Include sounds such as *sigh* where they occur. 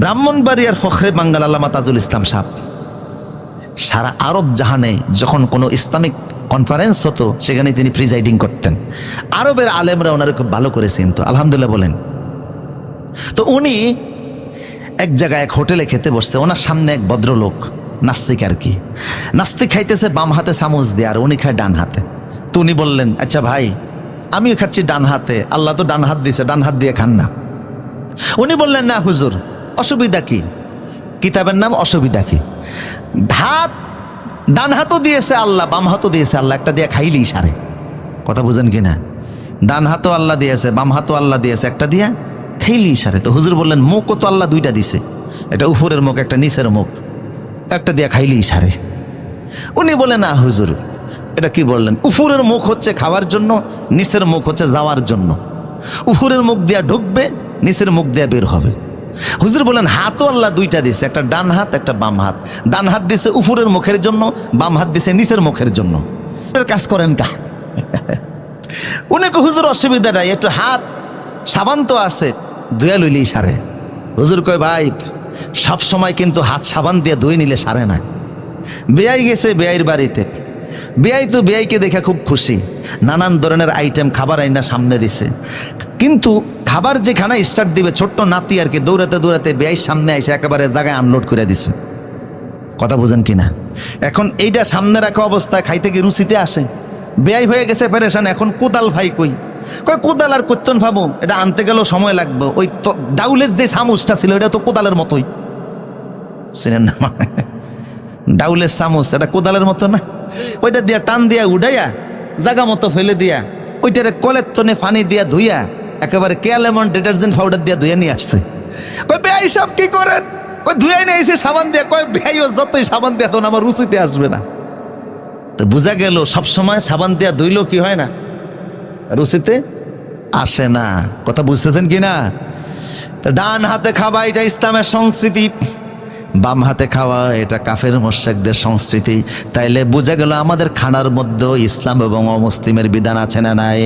ব্রাহ্মণবাড়িয়ার ফখরে বাঙ্গাল আল্লামা তাজুল ইসলাম সাহ সারা আরব জাহানে যখন কোনো ইসলামিক কনফারেন্স হতো সেখানে তিনি প্রিজাইডিং করতেন। আরবের আলেমরা ওনারা খুব ভালো করে চিনত। আলহামদুলিল্লাহ বলেন। তো উনি এক জায়গায় এক হোটেলে খেতে বসছে। ওনার সামনে এক ভদ্রলোক, নাস্তিক আর কি। নাস্তিক খাইতেছে, বাম হাতে চামচ দিয়ে, আর উনি খায় ডান হাতে। তো উনি বললেন আচ্ছা ভাই, আমিও খাচ্ছি ডান হাতে। আল্লাহ তো ডান হাত দিয়েছে, ডান হাত দিয়ে খান না। উনি বললেন, না হুজুর অসুবিধা কি? কিতাবের নাম অসুবিধা কি? হাত ডান হাতও দিয়েছে আল্লাহ, বাম হাতও দিয়েছে আল্লাহ, একটা দিয়ে খাইলেই সারে। কথা বুঝেন কি না? ডান হাতও আল্লাহ দিয়েছে, বাম হাতও আল্লাহ দিয়েছে, একটা দিয়া খাইলেই সারে। তো হুজুর বললেন, মুখও তো আল্লাহ দুইটা দিছে। এটা উপরের মুখ, একটা নিচের মুখ, একটা দিয়া খাইলেই সারে। উনি বলে, না হুজুর, এটা কি বললেন? উফুরের মুখ হচ্ছে খাওয়ার জন্য, নিচের মুখ হচ্ছে যাওয়ার জন্য। উফুরের মুখ দিয়া ঢুকবে, নিচের মুখ দিয়া বের হবে। হুজুর বলেন, হাতও আল্লাহ দুইটা দিছে, একটা ডান হাত, একটা বাম হাত। ডান হাত দিছে উপরের মুখের জন্য, বাম হাত দিছে নিচের মুখের জন্য। কাজ করেন কা? *laughs* উনি কো হুজুর, অসুবিধা নাই, একটু হাত, সাবান তো আছে, ধুয়া লইলেই সারে। হুজুর কয়, ভাই, সব সময় কিন্তু হাত সাবান দিয়ে ধুয়ে নিলে সারে না। বেয়াই গেছে বেয়াইর বাড়িতে। বেয়াই তো বেয়াইকে দেখে খুব খুশি। নানান ধরনের আইটেম খাবার আইনা সামনে দিছে। কিন্তু খাবার যেখানে স্টার্ট দিবে, ছোট্ট নাতি আর কি দৌড়াতে দৌড়াতে বেয়াই সামনে এসে একেবারে জায়গায় আনলোড করে দিছে। কথা বুঝেন কিনা এখন এইটা সামনে রাখা অবস্থায় খাইতে গিয়ে রুচিতে আসে। বেয়াই হয়ে গেছে প্যারেশান এখন কোদাল ভাই কই? কয়, কোদাল আর করতেন ভাবো, এটা আনতে গেলেও সময় লাগবে। ওই তো ডাউলের যে চামচটা ছিল, এটা তো কোদালের মতোই। চিনেন না ডাউলের চামচ এটা কোদালের মতো না? ওইটা দিয়া টান দিয়া উঠাইয়া জাগা মতো ফেলে দিয়া, ওইটারে কলের তনে পানি দিয়া ধুইয়া একেবারে কেয়ালেমন ডিটারজেন্ট পাউডার দিয়া ধুয়ে নিয়ে আসছে? কই বেআই সব কি করেন? কই ধুয়াই নিয়ে এসে সাবান দিয়া কয় বেআইও যতই সাবান দিয়া তখন আমার রুচিতে আসবে না। তো বোঝা গেল, সবসময় সাবান দিয়া ধুইলেও কি হয় না? রুচিতে আসে না। কথা বুঝতেছেন কি না? ডান হাতে খাওয়া এটা ইসলামের সংস্কৃতি, বাম হাতে খাওয়া এটা কাফের মোশেকদের সংস্কৃতি। তাইলে বোঝা গেল আমাদের খানার মধ্যেও ইসলাম এবং অমুসলিমের বিধান আছে না নাই?